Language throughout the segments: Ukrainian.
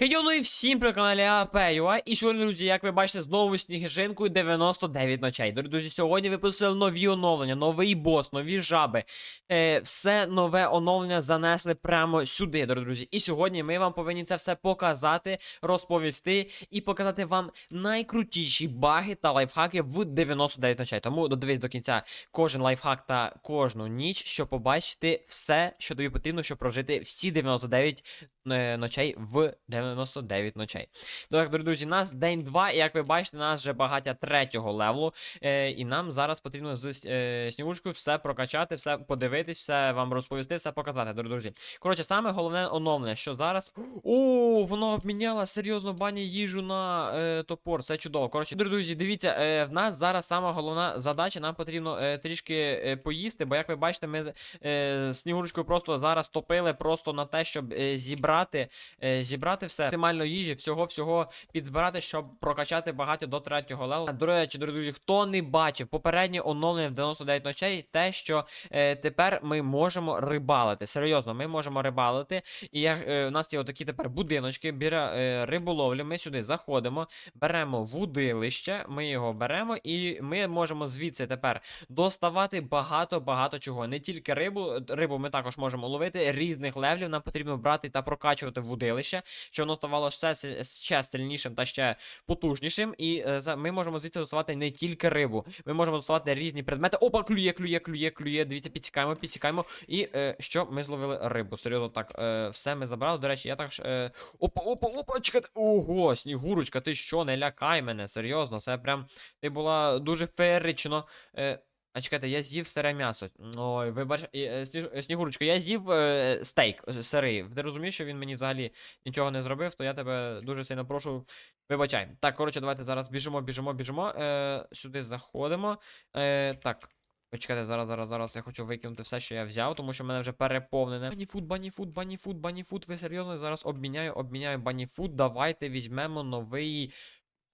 Хейо, ну всім при каналі АП.ua. І сьогодні, друзі, як ви бачите, знову сніжинкою 99 ночей. Друзі, сьогодні випустили нові оновлення, новий бос, нові жаби. Е, все нове оновлення занесли прямо сюди, дорогі друзі. І сьогодні ми вам повинні це все показати, розповісти і показати вам найкрутіші баги та лайфхаки в 99 ночей. Тому додивись до кінця кожен лайфхак та кожну ніч, щоб побачити все, що тобі потрібно, щоб прожити всі 99 е, ночей в 99 ночей. Так, друзі, нас день 2, і як ви бачите, нас вже багаття третього левелу. Е, і нам зараз потрібно з е, снігурочкою все прокачати, все подивитись, все вам розповісти, все показати, дорогі друзі. Коротше, саме головне оновлення, що зараз. О, воно обміняла серйозно бані їжу на е, топор. Це чудово. Коротше, дорогі друзі, дивіться, е, в нас зараз сама головна задача. Нам потрібно е, трішки е, поїсти, бо як ви бачите, ми е, снігурочкою просто зараз топили просто на те, щоб е, зібрати, е, зібрати все максимально їжі, всього всього підзбирати, щоб прокачати багато до третього левела. До речі, дорогі друзі, хто не бачив попереднє оновлення в 99 ночей, те, що е, тепер ми можемо рибалити. Серйозно, ми можемо рибалити. І як е, у нас є отакі тепер будиночки біля е, риболовлі. Ми сюди заходимо, беремо вудилище, ми його беремо, і ми можемо звідси тепер доставати багато-багато чого. Не тільки рибу, рибу ми також можемо ловити різних левлів. Нам потрібно брати та прокачувати вудилище, щоб воно ставало ще, ще сильнішим та ще потужнішим. І е, ми можемо звідси доставати не тільки рибу, ми можемо доставати різні предмети. Опа, клює, клює, клює, клює. Дивіться, підсікаємо, підсікаємо. І е, що ми зловили рибу? Серйозно, так, е, все ми забрали. До речі, я також. Е, опа, опа, опа, чекайте. Ого, снігурочка, ти що, не лякай мене, серйозно, це прям. Ти була дуже феєрично. Е, а чекайте, я з'їв сире м'ясо. Ой, вибач, е, е, Снігурочка, я з'їв е, стейк е, сирий. Ти розумієш, що він мені взагалі нічого не зробив, то я тебе дуже сильно прошу. Вибачай. Так, коротше, давайте зараз біжимо, біжимо, біжимо. Е, сюди заходимо. Е, так. Почекайте, зараз, зараз, зараз я хочу викинути все, що я взяв, тому що в мене вже переповнене. Баніфуд, баніфуд, баніфуд, баніфуд. Ви серйозно зараз обміняю, обміняю баніфуд. Давайте візьмемо новий.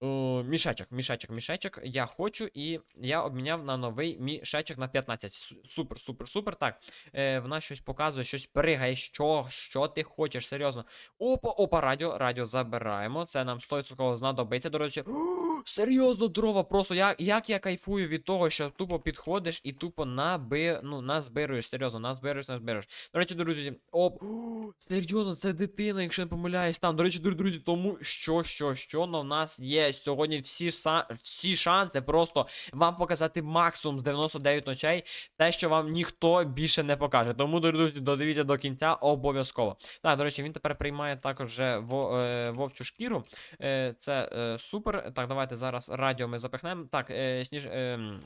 Мішечок, мішечок, мішечок. Я хочу, і я обміняв на новий мішечок на 15. Супер, супер, супер. Так. Е, вона щось показує, щось пригає. Що? Що ти хочеш? Серйозно. Опа, опа, радіо, радіо забираємо. Це нам 100% знадобиться. До речі, серйозно, дрова. Просто як, як я кайфую від того, що тупо підходиш і тупо наби, ну, назбируєш. Серйозно, назбируєш, назбируєш. До речі, друзі, оп, серйозно, це дитина, якщо не помиляюсь там. До речі, друзі, тому що, що, що, но в нас є сьогодні всі, всі шанси просто вам показати максимум з 99 ночей, те, що вам ніхто більше не покаже. Тому, друзі, додивіться до кінця обов'язково. Так, до речі, він тепер приймає також вже е, вовчу шкіру. Е, це е, супер. Так, давайте зараз радіо ми запихнемо. Так, сніж,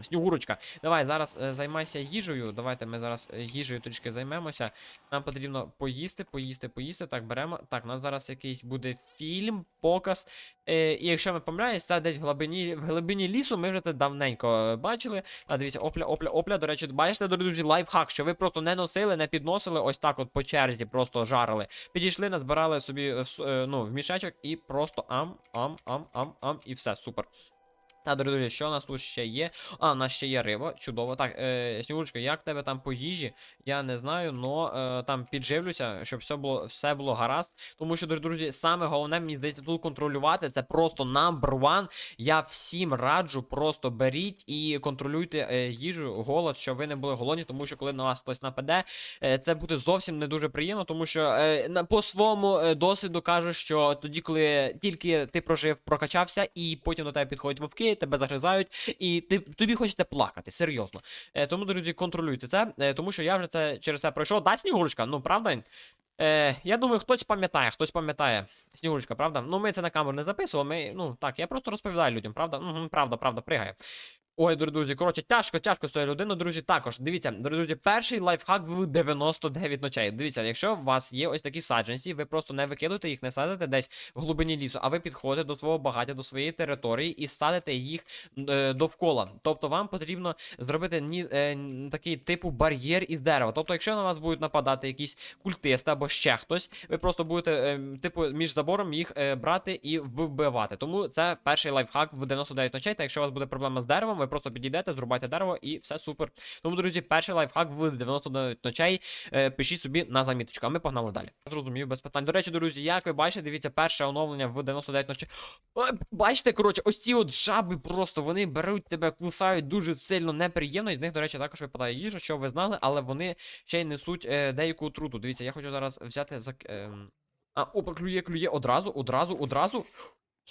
снігурочка, давай зараз займайся їжею. Давайте ми зараз їжею трішки займемося. Нам потрібно поїсти, поїсти, поїсти. Так, беремо. Так, у нас зараз якийсь буде фільм, показ. Е, і якщо ми помиляємось, це десь в глибині, в глибині лісу ми вже це давненько е, бачили. А дивіться, опля, опля, опля. До речі, бачите, друзі, лайфхак, що ви просто не носили, не підносили, ось так от по черзі, просто жарили. Підійшли, назбирали собі в, е, ну, в мішечок і просто ам, ам, ам, ам, ам, і все, супер. Та, друзі, що у нас тут ще є? А, у нас ще є риба, чудово. Так, е, Снігурочка, як тебе там по їжі? Я не знаю, но е, там підживлюся, щоб все було, все було гаразд. Тому що, друзі, саме головне, мені здається, тут контролювати. Це просто number one. Я всім раджу, просто беріть і контролюйте е, їжу, голод, щоб ви не були голодні, тому що коли на вас хтось нападе, е, це буде зовсім не дуже приємно, тому що е, по своєму е, досвіду кажу, що тоді, коли тільки ти прожив, прокачався, і потім до тебе підходять вовки, тебе загризають, і ти, тобі хочеться плакати, серйозно. Е, тому, друзі, контролюйте це, е, тому що я вже це через це пройшов. Да, Снігурочка, ну правда? Е, я думаю, хтось пам'ятає, хтось пам'ятає. Снігурочка, правда? Ну, ми це на камеру не записували. Ми, ну так, я просто розповідаю людям, правда? Угу, правда, правда, пригає. Ой, друзі, коротше, тяжко, тяжко з цією людиною, друзі. Також дивіться, друзі, перший лайфхак в 99 ночей. Дивіться, якщо у вас є ось такі саджанці, ви просто не викидуєте їх, не садите десь в глибині лісу, а ви підходите до свого багаття, до своєї території і садите їх е, довкола. Тобто вам потрібно зробити ні, е, такий типу бар'єр із дерева. Тобто, якщо на вас будуть нападати якісь культисти або ще хтось, ви просто будете, е, типу, між забором їх е, брати і вбивати. Тому це перший лайфхак в 99 ночей. Та якщо у вас буде проблема з деревом, ви просто підійдете, зрубайте дерево і все супер. Тому, друзі, перший лайфхак в 99 ночей. Е, пишіть собі на заміточку, а ми погнали далі. Зрозумів, без питань. До речі, друзі, як ви бачите, дивіться, перше оновлення в 99 ночей. Е, Бачите, коротше, ось ці от жаби просто вони беруть тебе, кусають дуже сильно неприємно. І з них, до речі, також випадає їжа, що ви знали, але вони ще й несуть е, деяку отруту. Дивіться, я хочу зараз взяти за. ем, А, опа, клює, клює, одразу, одразу, одразу.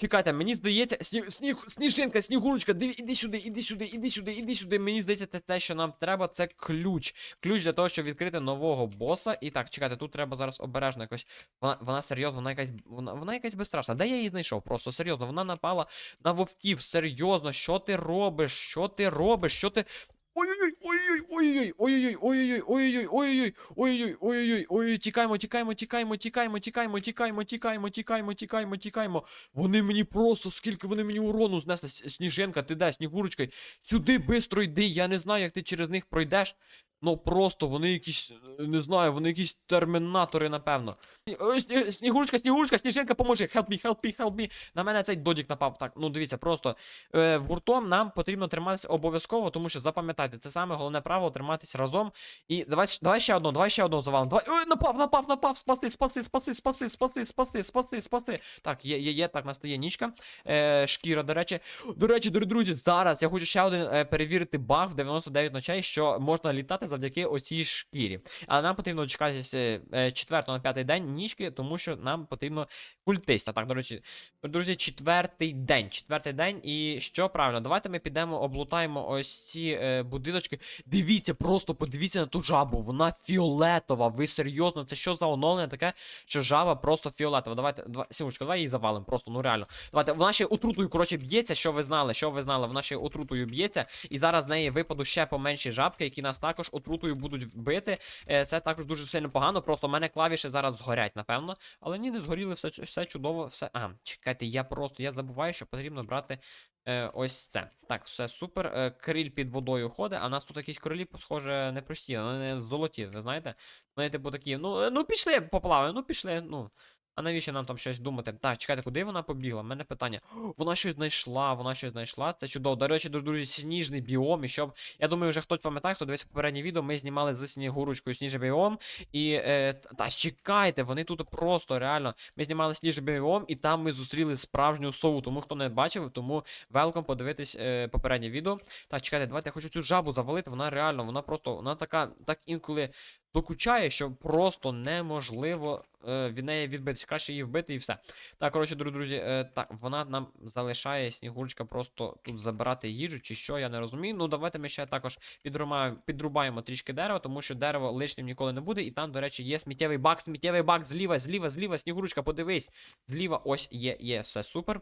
Чекайте, мені здається, сніг, сніг, сніжинка, снігурочка, диві, іди сюди, іди сюди, іди сюди, іди сюди. Мені здається, те, що нам треба, це ключ. Ключ для того, щоб відкрити нового боса. І так, чекайте, тут треба зараз обережно якось. Вона, вона серйозно, вона якась. Вона, вона якась безстрашна. Де я її знайшов? Просто серйозно, вона напала на вовків. Серйозно, що ти робиш? Що ти робиш? Що ти. Ой-ой-ой, ой-ой-ой, ой-ой-ой, ой-ой-ой, ой-ой-ой, ой-ой-ой, ой-ой-ой, ой-ой-ой, ой-ой, тікаємо, тікаємо, тікаємо, тікаємо, тікаємо, тікаємо, тікаємо, тікаємо, тікаємо, тікаємо. Вони мені просто, скільки вони мені урону знесли. Сніженка, ти де, Снігурочка, сюди бистро йди, я не знаю, як ти через них пройдеш. Ну просто вони якісь, е, не знаю, вони якісь термінатори, напевно. Сні- ой, Снігурочка, Снігурочка, Сніженка, поможи, help me, help me, help me. На мене цей додік напав. Так, ну дивіться, просто е, в гуртом нам потрібно триматися обов'язково, тому що запам'ятайте, це саме головне правило триматися разом. І давай, давай ще одну, давай ще одну завалим. Давай. Ой, напав, напав, напав, спаси, спаси, спаси, спаси, спаси, спаси, спаси, спаси. Так, є, є, є, так, настає нічка. Е, шкіра, до речі. До речі, дорогі друзі, зараз я хочу ще один е, перевірити баг в 99 ночей, що можна літати завдяки оцій шкірі. Але нам потрібно дочекатися е, 4 на 5 день нічки, тому що нам потрібно культиста. Так, до речі, друзі, четвертий день. Четвертий день. І що правильно? Давайте ми підемо, облутаємо ось ці е, будиночки. Дивіться, просто подивіться на ту жабу. Вона фіолетова. Ви серйозно? Це що за оновлення таке, що жаба просто фіолетова? Давайте, два, Сімочка, давай її завалимо. Просто, ну реально. Давайте, вона ще отрутою, коротше, б'ється, що ви знали, що ви знали, вона ще отрутою б'ється, і зараз з неї випаду ще поменші жабки, які нас також отрутою будуть вбити. Е, Це також дуже сильно погано. Просто в мене клавіші зараз згорять, напевно. Але ні, не згоріли, все, все чудово, все. А, чекайте, я просто я забуваю, що потрібно брати е, ось це. Так, все супер. Е, криль під водою ходить, а у нас тут якісь крилі, схоже, не прості, вони не золоті, ви знаєте? Вони, типу, такі, ну, е, ну пішли, поплаваємо, ну пішли, ну. А навіщо нам там щось думати? Так, чекайте, куди вона побігла? У мене питання. Вона щось знайшла, вона щось знайшла. Це чудово. До речі, дру- друзі, сніжний біом. І щоб. Я думаю, вже хтось пам'ятає, хто дивився попереднє відео, ми знімали з снігурочкою сніжний біом. І. Е, та чекайте, вони тут просто реально. Ми знімали сніжний біом, і там ми зустріли справжню сову. Тому хто не бачив, тому велком подивитись е, попереднє відео. Так, чекайте, давайте я хочу цю жабу завалити. Вона реально, вона просто, вона така, так інколи докучає, що просто неможливо е, від неї відбитися. Краще її вбити і все. Так, коротше, друзі, друзі, е, так, вона нам залишає снігурочка просто тут забирати їжу, чи що, я не розумію. Ну, давайте ми ще також підрубаємо, підрубаємо трішки дерева, тому що дерево лишнім ніколи не буде. І там, до речі, є сміттєвий бак, сміттєвий бак зліва, зліва, зліва, снігурочка, подивись. Зліва, ось є, є, все супер.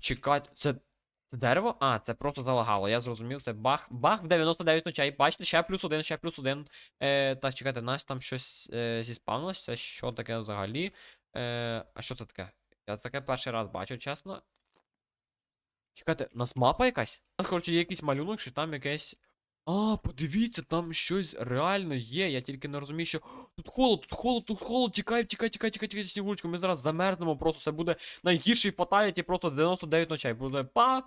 Чекайте, це. Це дерево? А, це просто залагало. Я зрозумів, це бах. Бах в 99 ночей. Бачите, ще плюс один, ще плюс один. Е, так, чекайте, нас там щось е, зіспавнилось. Це що таке взагалі? Е, а що це таке? Я таке перший раз бачу, чесно. Чекайте, у нас мапа якась? У нас, коротше, є якийсь малюнок, що там якесь. А, подивіться, там щось реально є. Я тільки не розумію, що. Тут холод, тут холод, тут холод, тікай, тікай, тікай, тікай, тікай, снігурочку. Ми зараз замерзнемо, просто це буде найгірший фаталіті просто з 99 ночей. Буде па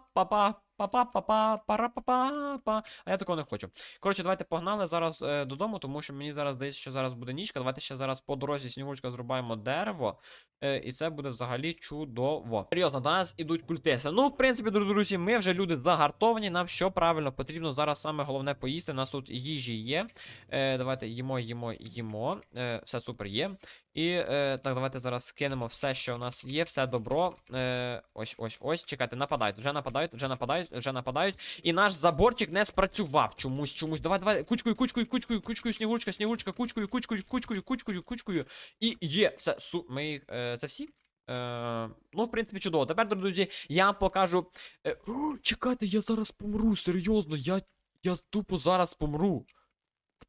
па па па па па па па А я такого не хочу. Коротше, давайте погнали зараз е, додому, тому що мені зараз здається, що зараз буде нічка. Давайте ще зараз по дорозі снігурочка зрубаємо дерево. Е, і це буде взагалі чудово. Серйозно, до нас ідуть культиси. Ну, в принципі, друзі, ми вже люди загартовані. Нам що правильно потрібно зараз саме головне поїсти. У нас тут їжі є. Е, давайте їмо, їмо, їмо. Е, все супер є. І е, так, давайте зараз скинемо все, що у нас є, все добро. Е, ось, ось, ось. Чекайте, нападають, вже нападають, вже нападають, вже нападають. І наш заборчик не спрацював. Чомусь, чомусь. Давай, давай. Кучкою, кучкою, кучкою, кучкою, снігурочка, снігурочка, кучкою, кучкою, кучкою, кучкою, кучкою. І є. Все, су. Ми їх. Е, це всі? Е, ну, в принципі, чудово. Тепер, друзі, я покажу. Е, о, чекайте, я зараз помру, серйозно. Я, я тупо зараз помру.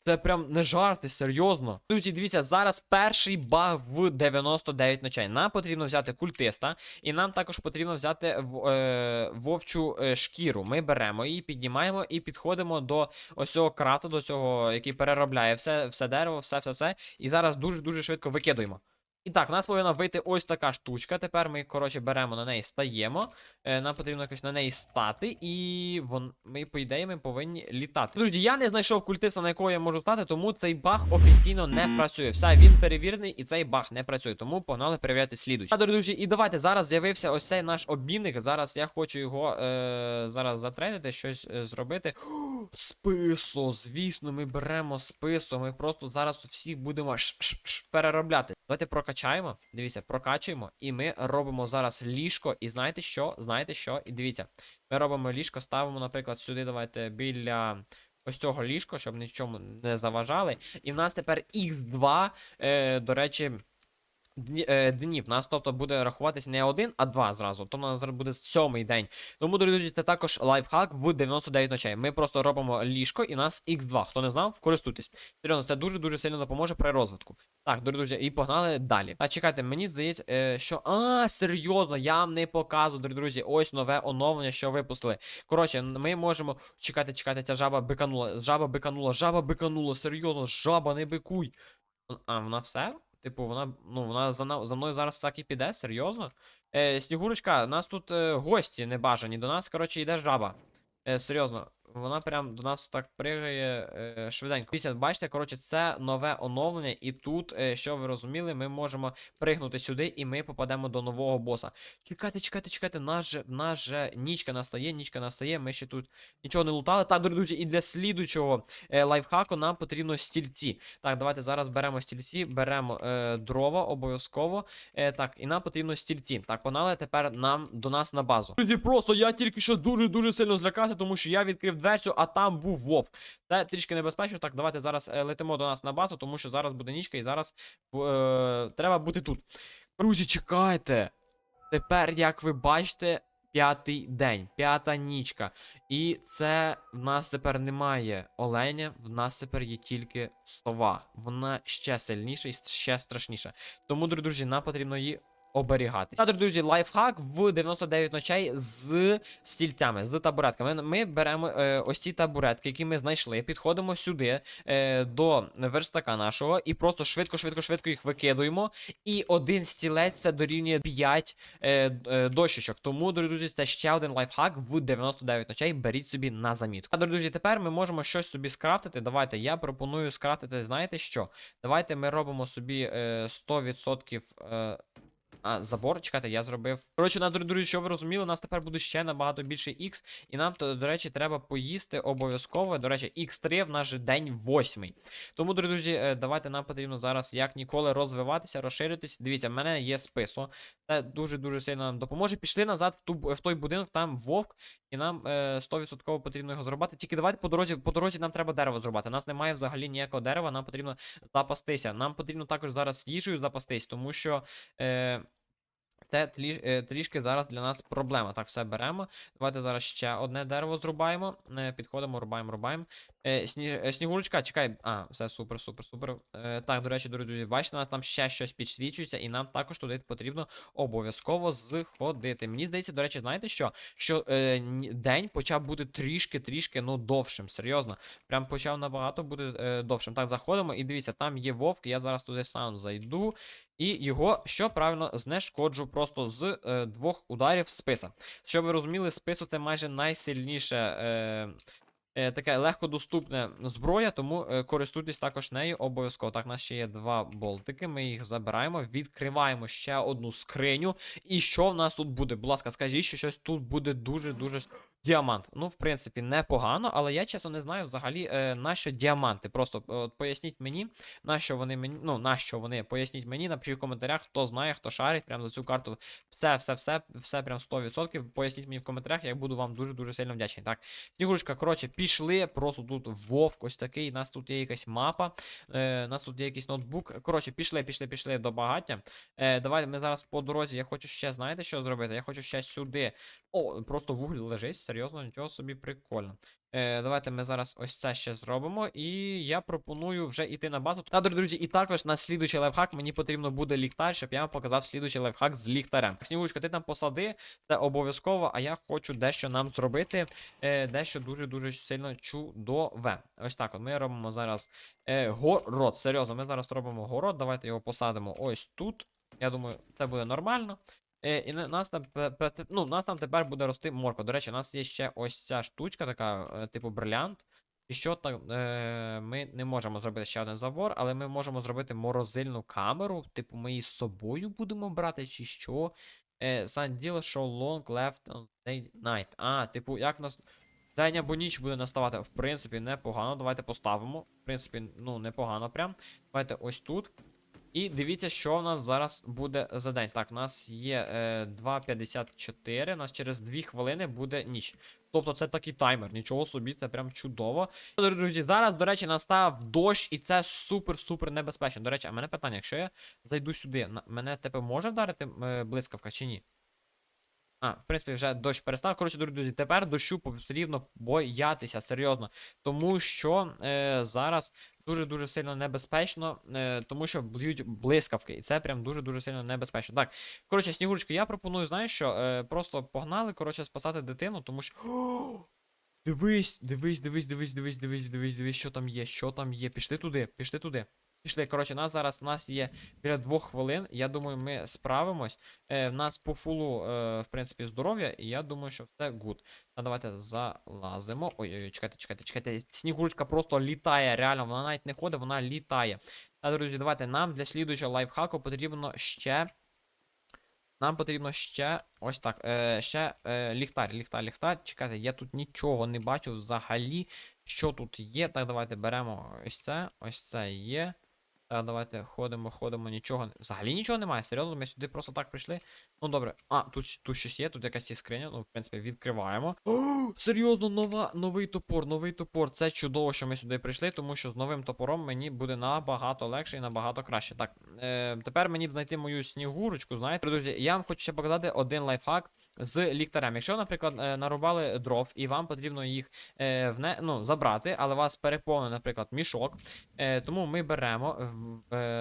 Це прям не жарти, серйозно. Друзі, дивіться, зараз перший баг в 99 ночей. Нам потрібно взяти культиста, і нам також потрібно взяти е, вовчу е, шкіру. Ми беремо її, піднімаємо і підходимо до ось цього крата, до цього, який переробляє все, все дерево, все, все, все. І зараз дуже-дуже швидко викидуємо. І так, в нас повинна вийти ось така штучка. Тепер ми, коротше, беремо на неї, стаємо. Е, нам потрібно якось на неї стати, і вон, ми, по ідеї, ми повинні літати. Друзі, я не знайшов культиста, на якого я можу стати, тому цей баг офіційно не працює. Все, він перевірений, і цей баг не працює. Тому погнали перевіряти слідуючий. А, друзі, і давайте зараз з'явився ось цей наш обмінник. Зараз я хочу його е, зараз затрейдити, щось е, зробити. Списо, звісно, ми беремо списо. Ми просто зараз всіх будемо ш -ш -ш переробляти. Давайте прокачаємо. Дивіться, прокачуємо, і ми робимо зараз ліжко. І знаєте що? Знаєте що? І дивіться, ми робимо ліжко, ставимо, наприклад, сюди. Давайте біля. Ось цього ліжко, щоб нічому не заважали. І в нас тепер Х2, е, до речі, днів. Нас, тобто, буде рахуватись не один, а два зразу. Тобто у нас буде сьомий день. Тому, друзі, це також лайфхак в 99 ночей. Ми просто робимо ліжко і нас Х2. Хто не знав, користуйтесь. Серйозно, це дуже-дуже сильно допоможе при розвитку. Так, друзі, і погнали далі. А чекайте, мені здається, е, що. А, серйозно, я вам не показую, друзі. Ось нове оновлення, що випустили. Коротше, ми можемо. Чекайте, чекайте, ця жаба биканула. Жаба биканула, жаба биканула, серйозно, жаба, не бикуй. А, вона все? Типу, вона, ну, вона за, за мною зараз так і піде, серйозно? Е, Снігурочка, у нас тут е, гості небажані. До нас, коротше, йде жаба. Е, серйозно, вона прям до нас так пригає е, швиденько. Дивіться, бачите, коротше, це нове оновлення, і тут, е, що ви розуміли, ми можемо пригнути сюди, і ми попадемо до нового боса. Чекайте, чекайте, чекайте, наш же, наш же нічка настає, нічка настає, ми ще тут нічого не лутали. Так, друзі, і для слідучого е, лайфхаку нам потрібно стільці. Так, давайте зараз беремо стільці, беремо е, дрова обов'язково. Е, так, і нам потрібно стільці. Так, погнали тепер нам до нас на базу. Друзі, просто я тільки що дуже-дуже сильно злякався, тому що я відкрив дверцю, а там був вовк. Це трішки небезпечно. Так, давайте зараз е, летимо до нас на базу, тому що зараз буде нічка і зараз е, треба бути тут. Друзі, чекайте. Тепер, як ви бачите, п'ятий день, п'ята нічка. І це в нас тепер немає оленя, в нас тепер є тільки сова. Вона ще сильніша і ще страшніша. Тому, друзі, нам потрібно її оберігати. Та, друзі, лайфхак в 99 ночей з стільцями, з табуретками. Ми беремо е, ось ці табуретки, які ми знайшли, підходимо сюди е, до верстака нашого і просто швидко-швидко-швидко їх викидуємо. І один стілець це дорівнює 5 е, е, дощечок. Тому, друзі, це ще один лайфхак в 99 ночей. Беріть собі на замітку. А, друзі, тепер ми можемо щось собі скрафтити. Давайте я пропоную скрафтити, знаєте що? Давайте ми робимо собі е, 100% е, а, забор, чекайте, я зробив. Коротше, на друзі, що ви розуміли, у нас тепер буде ще набагато більше X, і нам, то, до речі, треба поїсти обов'язково. До речі, X3 в наш день восьмий. Тому, друзі, е, давайте нам потрібно зараз як ніколи розвиватися, розширитись. Дивіться, в мене є списо. Це дуже-дуже сильно нам допоможе. Пішли назад в, ту, в той будинок, там вовк, і нам е, 100% потрібно його зробити. Тільки давайте по дорозі, по дорозі нам треба дерево зробити. У нас немає взагалі ніякого дерева, нам потрібно запастися. Нам потрібно також зараз їжею запастись, тому що. Е, це тлі, е, трішки зараз для нас проблема. Так, все беремо. Давайте зараз ще одне дерево зрубаємо. Е, підходимо, рубаємо, рубаємо. Е, сні, е, снігурочка, чекай. А, все, супер, супер, супер. Е, так, до речі, друзі, бачите, у нас там ще щось підсвічується, і нам також туди потрібно обов'язково зходити. Мені здається, до речі, знаєте що? Що е, день почав бути трішки-трішки, ну, довшим. Серйозно. Прям почав набагато бути е, довшим. Так, заходимо, і дивіться, там є вовк, я зараз туди сам зайду. І його, що правильно, знешкоджу просто з е, двох ударів списа. Щоб ви розуміли, спису це майже найсильніше. Е, Таке легкодоступне зброя, тому е, користуйтесь також нею обов'язково. Так, у нас ще є два болтики. Ми їх забираємо, відкриваємо ще одну скриню. І що в нас тут буде? Будь ласка, скажіть, що щось тут буде дуже-дуже. Діамант. Ну, в принципі, непогано, але я чесно не знаю взагалі, е, на що діаманти. Просто е, от, поясніть мені, на що вони мені. Ну, на що вони? Поясніть мені, напишіть в коментарях, хто знає, хто шарить прям за цю карту. Все, все, все, все прям 100%. Поясніть мені в коментарях, я буду вам дуже-дуже сильно вдячний. Так, Снігурочка, коротше, пішли. Просто тут вовк ось такий. У нас тут є якась мапа. Е, нас тут є якийсь ноутбук. Коротше, пішли, пішли, пішли до багаття. Е, давай ми зараз по дорозі. Я хочу ще, знаєте, що зробити? Я хочу ще сюди. О, просто вугль лежить, серйозно, нічого собі прикольно. Е, давайте ми зараз ось це ще зробимо. І я пропоную вже йти на базу. Та, друзі, і також на слідуючий лайфхак мені потрібно буде ліхтар, щоб я вам показав слідуючий лайфхак з ліхтарем. Снігурочка, ти там посади, це обов'язково, а я хочу дещо нам зробити. Е, дещо дуже-дуже сильно чудове. Ось так. От ми робимо зараз е, город. Серйозно, ми зараз робимо город. Давайте його посадимо ось тут. Я думаю, це буде нормально. Е, і на- нас там, ну, нас там тепер буде рости морква. До речі, у нас є ще ось ця штучка, така, е, типу брилянт. І що там, е, ми не можемо зробити ще один забор, але ми можемо зробити морозильну камеру. Типу, ми її з собою будемо брати, чи що. Е, deal show long left on night. А, типу, як в нас день або ніч буде наставати. В принципі, непогано. Давайте поставимо. В принципі, ну, непогано прям. Давайте ось тут. І дивіться, що в нас зараз буде за день. Так, у нас є е, 2.54, у нас через 2 хвилини буде ніч. Тобто це такий таймер, нічого собі, це прям чудово. Друзі, зараз, до речі, настав дощ, і це супер-супер небезпечно. До речі, а мене питання, якщо я зайду сюди, мене тепер може вдарити е, блискавка чи ні? А, в принципі, вже дощ перестав. Коротше, друзі, тепер дощу потрібно боятися, серйозно. Тому що е, зараз дуже-дуже сильно небезпечно, е, тому що б'ють блискавки. І це прям дуже-дуже сильно небезпечно. Так, коротше, Снігурочка, я пропоную, знаєш що, е, просто погнали, коротше, спасати дитину, тому що. Дивись, дивись, дивись, дивись, дивись, дивись, дивись, дивись, що там є, що там є. Пішли туди, пішли туди. Пішли. Коротше, нас зараз у нас є біля двох хвилин. Я думаю, ми справимось. Е, в нас по фулу, е, в принципі, здоров'я, і я думаю, що все гуд. А давайте залазимо. Ой-ой-ой, чекайте, чекайте, чекайте. Снігурочка просто літає, реально, вона навіть не ходить, вона літає. А, друзі, давайте нам для слідуючого лайфхаку потрібно ще. Нам потрібно ще ось так. Е, ще е, ліхтар, ліхтар, ліхтар. Чекайте, я тут нічого не бачу взагалі. Що тут є? Так, давайте беремо ось це. Ось це є. Так, давайте ходимо, ходимо, нічого. Взагалі нічого немає. Серйозно, ми сюди просто так прийшли. Ну добре. А, тут, тут щось є, тут якась є скриня. Ну, в принципі, відкриваємо. О, серйозно, нова, новий топор, новий топор. Це чудово, що ми сюди прийшли, тому що з новим топором мені буде набагато легше і набагато краще. Так, е, тепер мені б знайти мою снігурочку, знаєте, друзі, я вам хочу ще показати один лайфхак з ліхтарем. Якщо, наприклад, е, нарубали дров і вам потрібно їх е, вне, ну, забрати, але вас переповнений, наприклад, мішок. Е, тому ми беремо,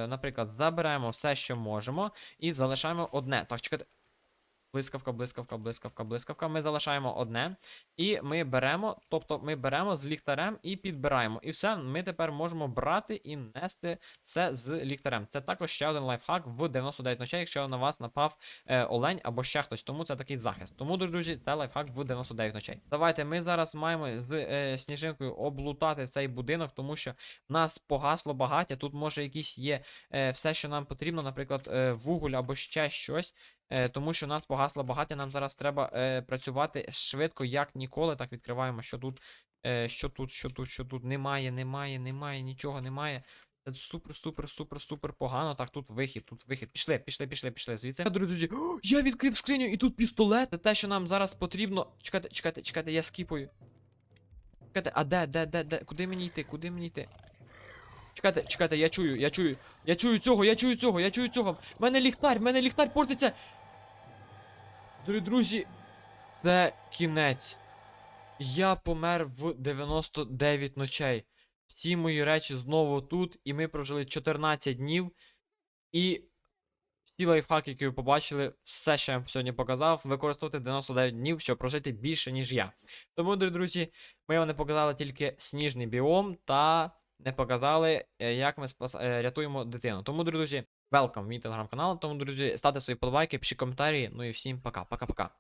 наприклад, заберемо все, що можемо, і залишаємо одне. Так, чекайте. Блискавка, блискавка, блискавка, блискавка. Ми залишаємо одне. І ми беремо, тобто ми беремо з ліхтарем і підбираємо. І все, ми тепер можемо брати і нести все з ліхтарем. Це також ще один лайфхак в 99 ночей, якщо на вас напав е, олень або ще хтось. Тому це такий захист. Тому, друзі, це лайфхак в 99 ночей. Давайте ми зараз маємо з е, сніжинкою облутати цей будинок, тому що в нас погасло багаття. Тут може якісь є е, все, що нам потрібно, наприклад, е, вуголь або ще щось. Е, тому що у нас погасло багаття, нам зараз треба е, працювати швидко, як ніколи. Так, відкриваємо, що тут, е, що тут, що тут, що тут. Немає, немає, немає, нічого немає. Це супер, супер, супер, супер погано. Так, тут вихід, тут вихід. Пішли, пішли, пішли, пішли. Звідси. Друзі, я відкрив скриню і тут пістолет. Це те, що нам зараз потрібно. Чекайте, чекайте, чекайте, я скіпаю. Чекайте, а де, де, де, де? Куди мені йти? Куди мені йти? Чекайте, чекайте, я чую, я чую. Я чую цього, я чую цього, я чую цього. Мене ліхтар, в мене ліхтар портиться. Дорогі друзі, це кінець. Я помер в 99 ночей. Всі мої речі знову тут, і ми прожили 14 днів. І всі лайфхаки, які ви побачили, все, що я вам сьогодні показав, використовувати 99 днів, щоб прожити більше, ніж я. Тому, дорогі друзі, ми вам не показали тільки сніжний біом та не показали, е, як ми спас... е, рятуємо дитину. Тому, друзі, велкам в мій телеграм-канал. Тому, друзі, ставте свої подобайки, пишіть коментарі. Ну і всім пока. Пока-пока.